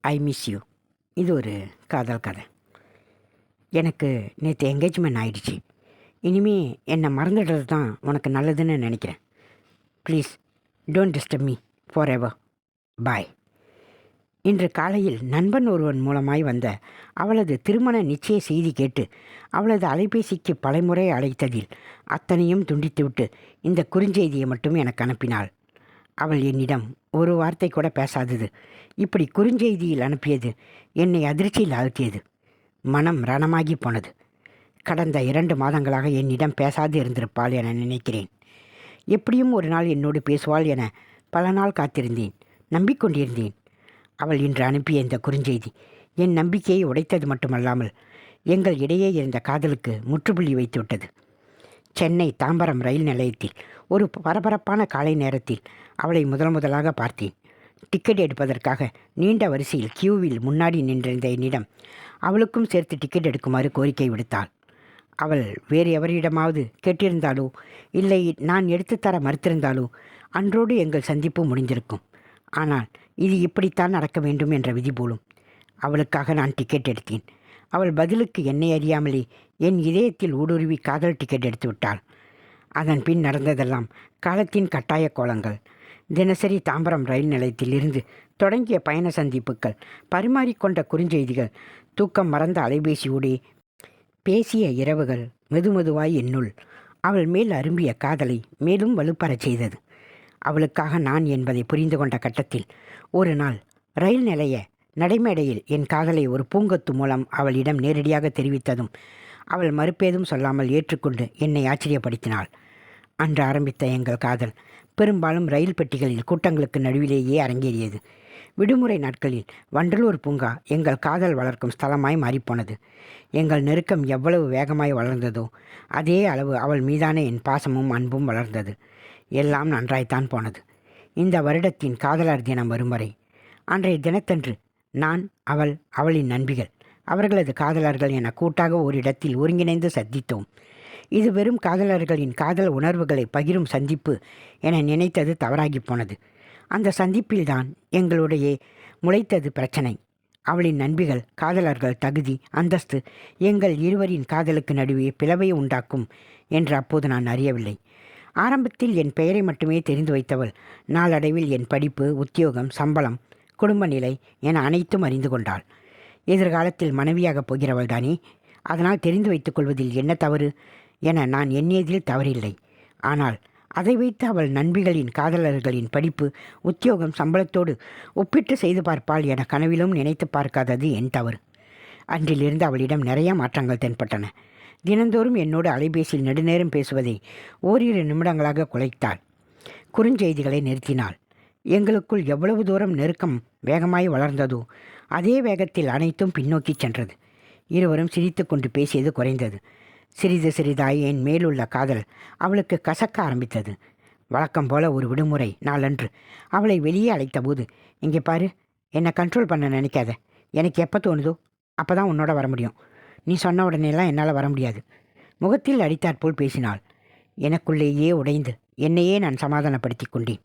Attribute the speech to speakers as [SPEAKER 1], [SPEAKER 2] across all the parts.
[SPEAKER 1] I miss you இது ஒரு காதல் கதை. எனக்கு நேற்று எங்கேஜ்மெண்ட் ஆயிடுச்சு. இனிமே என்னை மறந்துடுறது தான் உனக்கு நல்லதுன்னு நினைக்கிறேன். Please don't disturb me forever bye இன்று காலையில் நண்பன் ஒருவன் மூலமாய் வந்த அவளது திருமண நிச்சய செய்தி கேட்டு அவளது அலைபேசிக்கு பலமுறை அழைத்ததில் அத்தனையும் துண்டித்துவிட்டு இந்த குறுஞ்செய்தியை மட்டும் எனக்கு அனுப்பினாள். அவள் என்னிடம் ஒரு வார்த்தை கூட பேசாதது. இப்படி குறுஞ்செய்தியில் அனுப்பியது என்னை அதிர்ச்சியில் ஆழ்த்தியது. மனம் ரணமாகி போனது. கடந்த இரண்டு மாதங்களாக என்னிடம் பேசாது இருந்திருப்பாள் என நினைக்கிறேன். எப்படியும் ஒரு நாள் என்னோடு பேசுவாள் என பல நாள் காத்திருந்தேன். நம்பிக்கொண்டிருந்தேன். அவள் இன்று அனுப்பிய இந்த குறுஞ்செய்தி என் நம்பிக்கையை உடைத்தது மட்டுமல்லாமல் எங்கள் இடையே இருந்த காதலுக்கு முற்றுப்புள்ளி வைத்துவிட்டது சென்னை தாம்பரம் ரயில் நிலையத்தில் ஒரு பரபரப்பான காலை நேரத்தில் அவளை முதல் முதலாக பார்த்தேன். டிக்கெட் எடுப்பதற்காக நீண்ட வரிசையில் கியூவில் முன்னாடி நின்றிருந்த என்னிடம் அவளுக்கும் சேர்த்து டிக்கெட் எடுக்குமாறு கோரிக்கை விடுத்தாள். அவள் வேறு எவரிடமாவது கேட்டிருந்தாலோ இல்லை நான் எடுத்துத்தர மறுத்திருந்தாலோ அன்றோடு எங்கள் சந்திப்பு முடிந்திருக்கும். ஆனால் இது இப்படித்தான் நடக்க வேண்டும் என்ற விதி போலும். அவளுக்காக நான் டிக்கெட் எடுத்தேன். அவள் பதிலுக்கு என்னை அறியாமலே என் இதயத்தில் ஊடுருவி காதல் டிக்கெட் எடுத்து விட்டாள். அதன் பின் நடந்ததெல்லாம் காலத்தின் கட்டாய கோலங்கள். தினசரி தாம்பரம் ரயில் நிலையத்திலிருந்து தொடங்கிய பயண சந்திப்புகள் பரிமாறிக்கொண்ட குறுஞ்செய்திகள் தூக்கம் மறந்த அலைபேசியோடே பேசிய இரவுகள் மெதுமெதுவாய் என்னுள் அவள் மேல் அரும்பிய காதலை மேலும் வலுப்பறச் செய்தது. அவளுக்காக நான் என்பதை புரிந்து கொண்ட கட்டத்தில் ஒரு நாள் ரயில் நிலைய நடைமேடையில் என் காதலை ஒரு பூங்கொத்து மூலம் அவளிடம் நேரடியாக தெரிவித்ததும் அவள் மறுப்பேதும் சொல்லாமல் ஏற்றுக்கொண்டு என்னை ஆச்சரியப்படுத்தினாள். அன்று ஆரம்பித்த எங்கள் காதல் பெரும்பாலும் ரயில் பெட்டிகளில் கூட்டங்களுக்கு நடுவிலேயே அரங்கேறியது. விடுமுறை நாட்களில் வண்டலூர் பூங்கா எங்கள் காதல் வளர்க்கும் ஸ்தலமாய் மாறிப்போனது. எங்கள் நெருக்கம் எவ்வளவு வேகமாய் வளர்ந்ததோ அதே அளவு அவள் மீதான என் பாசமும் அன்பும் வளர்ந்தது. எல்லாம் நன்றாய்த்தான் போனது. இந்த வருடத்தின் காதலர் தினம் வரும் வரை அன்றைய தினத்தன்று நான் அவள் அவளின் நண்பிகள். அவர்களது காதலர்கள் என கூட்டாக ஓரிடத்தில் ஒருங்கிணைந்து சந்தித்தோம். இது வெறும் காதலர்களின் காதல் உணர்வுகளை பகிரும் சந்திப்பு என நினைத்தது தவறாகி போனது. அந்த சந்திப்பில்தான் எங்களுடைய முளைத்தது பிரச்சனை. அவளின் நண்பிகள் காதலர்கள் தகுதி அந்தஸ்து எங்கள் இருவரின் காதலுக்கு நடுவே பிளவை உண்டாக்கும் என்று அப்போது நான் அறியவில்லை. ஆரம்பத்தில் என் பெயரை மட்டுமே தெரிந்து வைத்தவள் நாளடைவில் என் படிப்பு உத்தியோகம் சம்பளம் குடும்ப நிலை என அனைத்தும் அறிந்து கொண்டாள். எதிர்காலத்தில் மனைவியாகப் போகிறவள் தானே? அதனால் தெரிந்து வைத்துக் கொள்வதில் என்ன தவறு என நான் எண்ணியதில் தவறில்லை. ஆனால் அதை வைத்து அவள் நண்பிகளின் காதலர்களின் படிப்பு உத்தியோகம் சம்பளத்தோடு ஒப்பிட்டு செய்து பார்ப்பாள் என கனவிலும் நினைத்து பார்க்காதது என் தவறு. அன்றிலிருந்து அவளிடம் நிறைய மாற்றங்கள் தென்பட்டன. தினந்தோறும் என்னோடு அலைபேசியில் நெடுநேரம் பேசுவதை ஓரிரு நிமிடங்களாக குலைத்தாள். குறுஞ்செய்திகளை நிறுத்தினாள். எங்களுக்குள் எவ்வளவு தூரம் நெருக்கம் வேகமாய் வளர்ந்ததோ அதே வேகத்தில் அனைத்தும் பின்னோக்கி சென்றது. இருவரும் சிரித்து கொண்டு பேசியது குறைந்தது. சிறிது சிறிதாய் என் மேலுள்ள காதல் அவளுக்கு கசக்க ஆரம்பித்தது. வழக்கம் போல ஒரு விடுமுறை நாளன்று அவளை வெளியே அழைத்தபோது இங்கே பாரு என்னை கண்ட்ரோல் பண்ண நினைக்காத. எனக்கு எப்போ தோணுதோ அப்போ தான் உன்னோட வர முடியும். நீ சொன்ன உடனேலாம் என்னால் வர முடியாது. முகத்தில் அடித்தாற்போல் பேசினாள். எனக்குள்ளேயே உடைந்து என்னையே நான் சமாதானப்படுத்தி கொண்டேன்.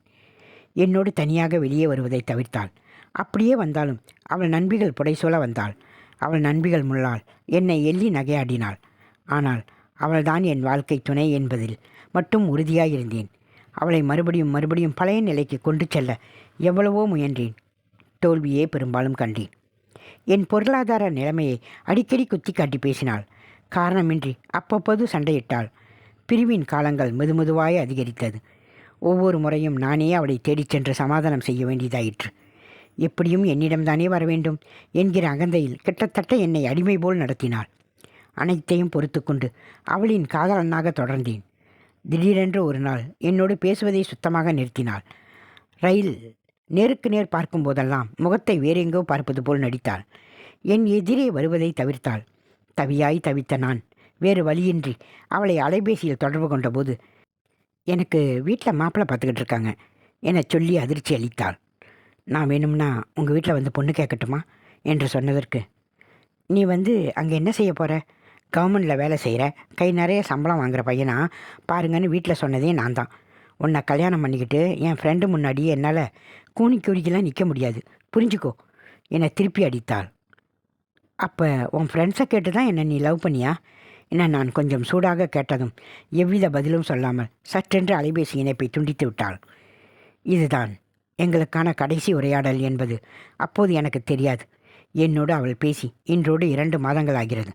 [SPEAKER 1] என்னோடு தனியாக வெளியே வருவதை தவிர்த்தாள். அப்படியே வந்தாலும் அவள் நண்பிகள் புடைசூழ வந்தாள். அவள் நண்பிகள் முள்ளாள். என்னை எள்ளி நகையாடினாள். ஆனால் அவள்தான் என் வாழ்க்கை துணை என்பதில் மட்டும் உறுதியாயிருந்தேன். அவளை மறுபடியும் மறுபடியும் பழைய நிலைக்கு கொண்டு செல்ல எவ்வளவோ முயன்றேன். தோல்வியே பெரும்பாலும் கண்டேன். என் பொருளாதார நிலைமையை அடிக்கடி குத்தி காட்டி பேசினாள். காரணமின்றி அப்பப்போது சண்டையிட்டாள். பிரிவின் காலங்கள் மெதுமெதுவாய் அதிகரித்தது. ஒவ்வொரு முறையும் நானே அவளை தேடிச் சென்று சமாதானம் செய்ய வேண்டியதாயிற்று. எப்படியும் என்னிடம்தானே வர வேண்டும் என்கிற அகந்தையில் கிட்டத்தட்ட என்னை அடிமை போல் நடத்தினாள். அனைத்தையும் பொறுத்து கொண்டு அவளின் காதலனாக தொடர்ந்தேன். திடீரென்று ஒரு நாள் என்னோடு பேசுவதை சுத்தமாக நிறுத்தினாள். ரயில் நேருக்கு நேர் பார்க்கும் போதெல்லாம் முகத்தை வேறெங்கோ பார்ப்பது போல் நடித்தாள். என் எதிரே வருவதை தவிர்த்தாள். தவியாய் தவித்த நான் வேறு வழியின்றி அவளை அலைபேசியில் தொடர்பு கொண்டபோது எனக்கு வீட்டில் மாப்பிள்ளை பார்த்துக்கிட்டு இருக்காங்க. என சொல்லி அதிர்ச்சி அளித்தாள். நான் வேணும்னா உங்கள் வீட்டில் வந்து பொண்ணு கேட்கட்டுமா என்று சொன்னதற்கு நீ வந்து அங்கே என்ன செய்ய போகிற கவர்மெண்டில் வேலை செய்கிற கை நிறைய சம்பளம் வாங்குகிற பையனா? பாருங்கன்னு வீட்டில் சொன்னதே நான் தான். உன்னை கல்யாணம் பண்ணிக்கிட்டு என் ஃப்ரெண்டு முன்னாடி என்னால் கூனி குறுக்கிலாம் நிற்க முடியாது. புரிஞ்சுக்கோ. என்னை திருப்பி அடித்தாள். அப்போ உன் ஃப்ரெண்ட்ஸை கேட்டு தான் என்னை நீ லவ் பண்ணியா? என நான் கொஞ்சம் சூடாக கேட்டதும் எவ்வித பதிலும் சொல்லாமல் சற்றென்று அலைபேசி இணைப்பை துண்டித்து விட்டாள். இதுதான். எங்களுக்கான கடைசி உரையாடல் என்பது. அப்போது எனக்கு தெரியாது. என்னோடு அவள் பேசி இன்றோடு இரண்டு மாதங்கள் ஆகிறது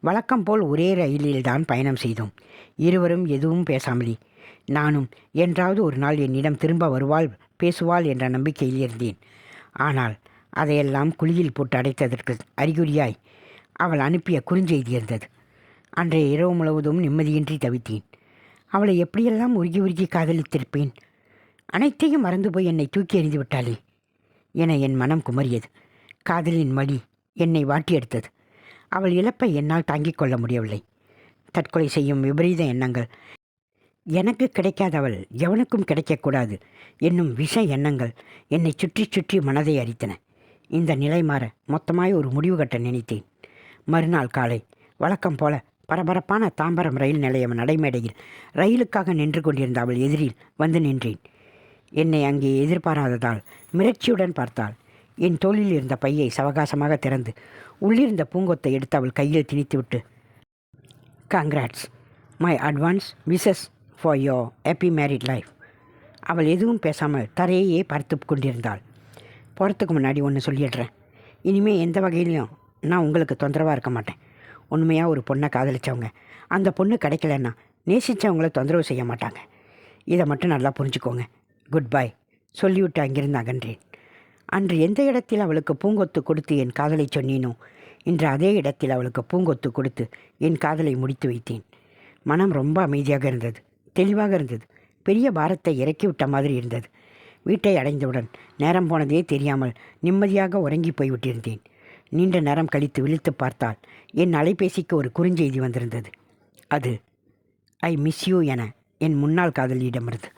[SPEAKER 1] வழக்கம் போல் ஒரே ரயிலில்தான் பயணம் செய்தோம். இருவரும் எதுவும் பேசாமலே. நானும் என்றாவது ஒரு நாள் என்னிடம் திரும்ப வருவாள் பேசுவாள் என்ற நம்பிக்கையில் இருந்தேன். ஆனால் அதையெல்லாம் குழியில் போட்டு அடைத்ததற்கு அறிகுறியாய் அவள் அனுப்பிய குறுஞ்செய்தி இருந்தது. அன்றைய இரவு முழுவதும் நிம்மதியின்றி தவித்தேன். அவளை எப்படியெல்லாம் உருகி உருகி காதலித்திருப்பேன்? அனைத்தையும் மறந்து போய் என்னை தூக்கி எறிந்து விட்டாளே என என் மனம் குமரியது காதலின் மடி என்னை வாட்டி எடுத்தது. அவள் இழப்பை என்னால் தாங்கிக் கொள்ள முடியவில்லை. தற்கொலை செய்யும் விபரீத எண்ணங்கள். எனக்கு கிடைக்காதவள் எவனுக்கும் கிடைக்கக்கூடாது என்னும் விஷ எண்ணங்கள் என்னை சுற்றி சுற்றி மனதை அரித்தன. இந்த நிலை மாற மொத்தமாய் ஒரு முடிவு கட்ட நினைத்தேன். மறுநாள் காலை வழக்கம் போல பரபரப்பான தாம்பரம் ரயில் நிலையம் நடைமேடையில் ரயிலுக்காக நின்று கொண்டிருந்த அவள் எதிரில் வந்து நின்றேன். என்னை அங்கே எதிர்பாராததால் மிரட்சியுடன் பார்த்தாள். என் தோளில் இருந்த பையை சவகாசமாக திறந்து உள்ளிருந்த பூங்கொத்தை எடுத்து அவள் கையில் திணித்துவிட்டு congrats my advance wishes for your happy married life அவள் எதுவும் பேசாமல் தரையே பார்த்து கொண்டிருந்தாள். போகிறதுக்கு முன்னாடி ஒன்று சொல்லிடுறேன். இனிமேல் எந்த வகையிலையும் நான் உங்களுக்கு தொந்தரவாக இருக்க மாட்டேன். உண்மையாக ஒரு பொண்ணை காதலிச்சவங்க. அந்த பொண்ணு கிடைக்கலன்னா நேசித்தவங்கள தொந்தரவு செய்ய மாட்டாங்க. இதை மட்டும் நல்லா புரிஞ்சுக்கோங்க. குட் பை சொல்லிவிட்டு அங்கிருந்து அகன்றேன். அன்று எந்த இடத்தில் அவளுக்கு பூங்கொத்து கொடுத்து என் காதலை சொன்னேனோ இன்று அதே இடத்தில் அவளுக்கு பூங்கொத்து கொடுத்து என் காதலை முடித்து வைத்தேன். மனம் ரொம்ப அமைதியாக இருந்தது. தெளிவாக இருந்தது. பெரிய பாரத்தை இறக்கிவிட்ட மாதிரி இருந்தது. வீட்டை அடைந்தவுடன் நேரம் போனதே தெரியாமல் நிம்மதியாக உறங்கி போய்விட்டிருந்தேன். நீண்ட நேரம் கழித்து விழித்து பார்த்தால் என் அலைபேசிக்கு ஒரு குறுஞ்செய்தி வந்திருந்தது. அது ஐ மிஸ் யூ என என் முன்னாள் காதலியிடமிருந்து.